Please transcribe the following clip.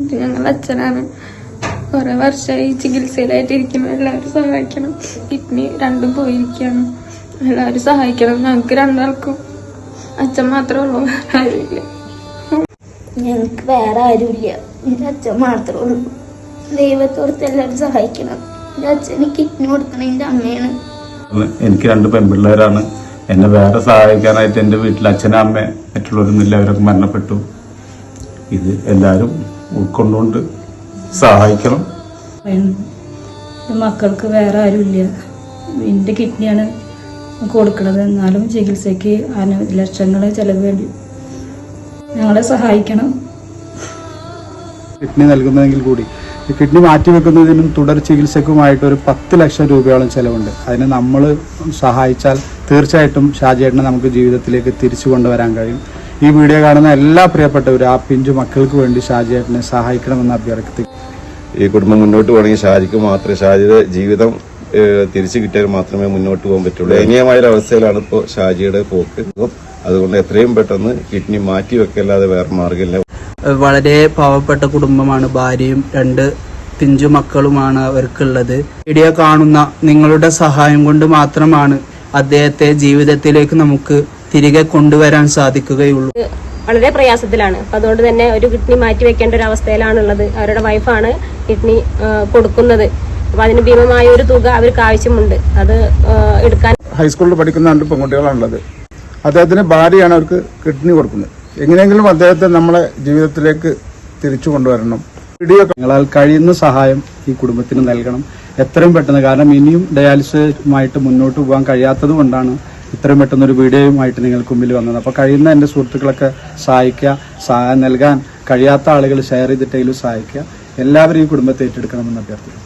ഇത് ഞങ്ങളുടെ അച്ഛനാണ്. കുറെ വർഷമായി ചികിത്സയിലായിട്ടിരിക്കുന്നു. എല്ലാവരും സഹായിക്കണം. കിഡ്നി രണ്ടും പോയിരിക്കുകയാണ്. എല്ലാവരും സഹായിക്കണം. ഞങ്ങൾക്ക് രണ്ടാൾക്കും അച്ഛൻ മാത്രമേ ഉള്ളൂ. വേറെ ആരുമില്ല. ഞങ്ങൾക്ക് വേറെ ആരുമില്ല. എന്റെ അച്ഛൻ മാത്രമേ ഉള്ളൂ. ദൈവത്തോടത്ത് എല്ലാവരും സഹായിക്കണം. എന്റെ അച്ഛന് കിഡ്നി കൊടുക്കണം എന്റെ അമ്മയാണ്. എനിക്ക് രണ്ട് പെൺപിള്ളേരാണ്. എന്നെ വേറെ സഹായിക്കാനായിട്ട് എന്റെ വീട്ടിൽ അച്ഛനും അമ്മ മറ്റുള്ളവരും എല്ലാവരൊക്കെ മരണപ്പെട്ടു. ഇത് എല്ലാവരും ഉൾക്കൊണ്ടുകൊണ്ട് സഹായിക്കണം. മക്കൾക്ക് വേറെ ആരുമില്ല. എന്റെ കിഡ്നിയാണ് കൊടുക്കുന്നത് എന്നാലും ചികിത്സയ്ക്ക് അനവധി ലക്ഷങ്ങൾ ചിലവ് വേണ്ടി ഞങ്ങളെ സഹായിക്കണം. കിഡ്നി നൽകുന്നതെങ്കിൽ കൂടി ഈ കിഡ്നി മാറ്റിവെക്കുന്നതിനും തുടർ ചികിത്സക്കുമായിട്ട് ഒരു പത്ത് ലക്ഷം രൂപയോളം ചിലവുണ്ട്. അതിന് നമ്മൾ സഹായിച്ചാൽ തീർച്ചയായിട്ടും ഷാജേട്ടനെ നമുക്ക് ജീവിതത്തിലേക്ക് തിരിച്ചു കൊണ്ടുവരാൻ കഴിയും. ഈ വീഡിയോ കാണുന്ന എല്ലാ പ്രിയപ്പെട്ടവരും ആ പിഞ്ചു മക്കൾക്ക് വേണ്ടി ഷാജിയേട്ടനെ സഹായിക്കണമെന്ന് അഭ്യർത്ഥിക്കുന്നു. ഈ കുടുംബം മുന്നോട്ട് പോകണമെങ്കിൽ ഷാജിക്ക് മാത്രമേ ഷാജിയുടെ ജീവിതം തിരിച്ചു കിട്ടിയാൽ മാത്രമേ മുന്നോട്ട് പോകാൻ പറ്റുള്ളൂ. ദയനീയമായ ഒരു അവസ്ഥയിലാണ് ഇപ്പോൾ ഷാജിയുടെ പോക്ക്. അതുകൊണ്ട് എത്രയും പെട്ടെന്ന് കിഡ്നി മാറ്റി വെക്കല്ലാതെ വേറെ മാർഗമില്ല. വളരെ പാവപ്പെട്ട കുടുംബമാണ്. ഭാര്യയും രണ്ട് പിഞ്ചു മക്കളുമാണ് അവർക്കുള്ളത്. വീഡിയോ കാണുന്ന നിങ്ങളുടെ സഹായം കൊണ്ട് മാത്രമാണ് അദ്ദേഹത്തെ ജീവിതത്തിലേക്ക് നമുക്ക് തിരികെ കൊണ്ടുവരാൻ സാധിക്കുകയുള്ളൂ. വളരെ പ്രയാസത്തിലാണ്. അപ്പൊ അതുകൊണ്ട് തന്നെ ഒരു കിഡ്നി മാറ്റി വെക്കേണ്ട ഒരു അവസ്ഥയിലാണുള്ളത്. അവരുടെ വൈഫാണ് കിഡ്നി കൊടുക്കുന്നത്. അപ്പൊ അതിന് ഭീമമായ ഒരു തുക അവർക്ക് ആവശ്യമുണ്ട്. അത് എടുക്കാൻ ഹൈസ്കൂളിൽ പഠിക്കുന്ന രണ്ട് പെൺകുട്ടികളാണുള്ളത്. അദ്ദേഹത്തിന് ഭാര്യയാണ് അവർക്ക് കിഡ്നി കൊടുക്കുന്നത്. എങ്ങനെയെങ്കിലും അദ്ദേഹത്തെ നമ്മളെ ജീവിതത്തിലേക്ക് തിരിച്ചു കൊണ്ടുവരണം. ഞങ്ങളാൽ കഴിയുന്ന സഹായം ഈ കുടുംബത്തിന് നൽകണം. എത്രയും പെട്ടെന്ന് കാരണം ഇനിയും ഡയാലിസിസുമായിട്ട് മുന്നോട്ട് പോകാൻ കഴിയാത്തത് കൊണ്ടാണ് ഇത്രയും പെട്ടെന്നൊരു വീഡിയോയുമായിട്ട് നിങ്ങൾക്ക് മുമ്പിൽ വന്നത്. അപ്പോൾ കഴിയുന്ന എന്റെ സുഹൃത്തുക്കളൊക്കെ സഹായിക്കുക സഹായം നൽകാൻ കഴിയാത്ത ആളുകൾ ഷെയർ ചെയ്തിട്ടെങ്കിലും സഹായിക്കുക. എല്ലാവരും ഈ കുടുംബത്തെ ഏറ്റെടുക്കണമെന്ന് അഭ്യർത്ഥിക്കുന്നു.